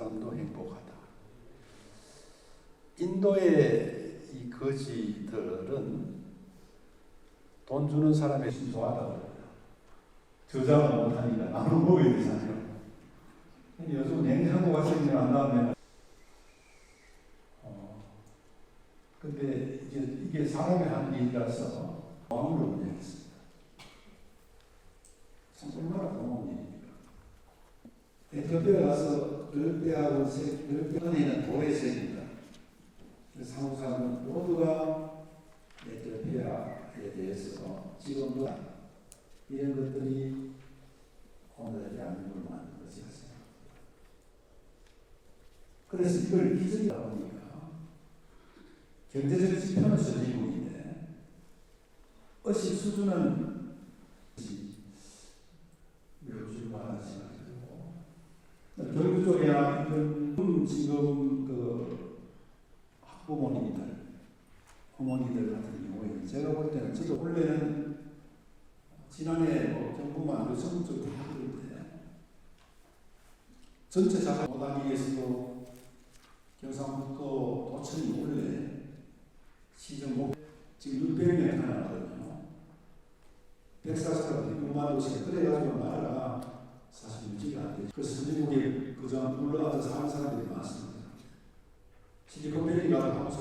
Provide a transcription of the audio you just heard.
사람도 행복하다. 인도의 이 거지들은 돈 주는 사람의 순수하다고 저자가 못하니까 나만 보게 되잖아요. 근데 요즘 냉장고가 생긴 안 나오면 어. 근데 이제 이게 사람의 한 일이라서 왕으로 보냈습니다. 얼마나 고마운 일입니까. 대표에 가서 열대하고 열대는 도회색입니다. 한국 사람은 모두가 에티오피아에 대해서 지금도 이런 것들이 오늘 대한민국을 만든 것이 습니다 그래서 이걸 기술이다 보니까 경제적 지표는 선진국인데 의식 수준은 요즘 많아지 쪽이야 이런 지금 그 학부모님들 어머니들 같은 경우에는 제가 볼 때는 저도 원래는 지난해 뭐 정부만 그 성적 다 하는데 전체 자산 단위에서도 경상북도 도청이 원래 시정 목 지금 600명 하나거든요. 140사람 6만 5천 그래가지고 나라가 사실. 그래서 선진국에 그저 물러가서 사는 사람들이 많습니다. 실리콘밸리 가도 한국